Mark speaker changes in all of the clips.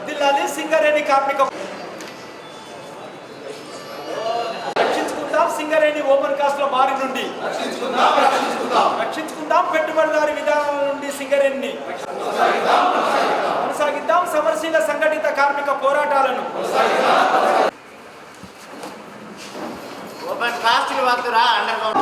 Speaker 1: వర్ధిల్లాలి సింగరేణి కార్మిక. రక్షించుకుందాం సింగరేణి ఓపెన్ కాస్ట్లో బారి నుండి. రక్షించుకుందాం పెట్టుబడిదారి విధానాల నుండి సింగరేణిని. కొనసాగిద్దాం సమరశీల సంఘటిత కార్మిక పోరాటాలను.
Speaker 2: ఓపెన్ కాస్ట్ వద్దురా అండర్ గ్రౌండ్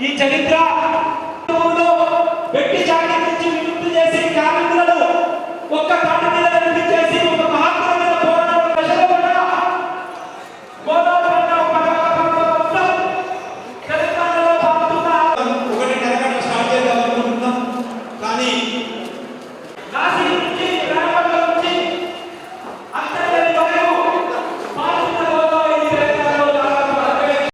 Speaker 1: ఈ చరిత్ర వ్యక్తి చాటి నుంచి విముక్తి చేసే కార్మికులను ఒక్క తాటి మీద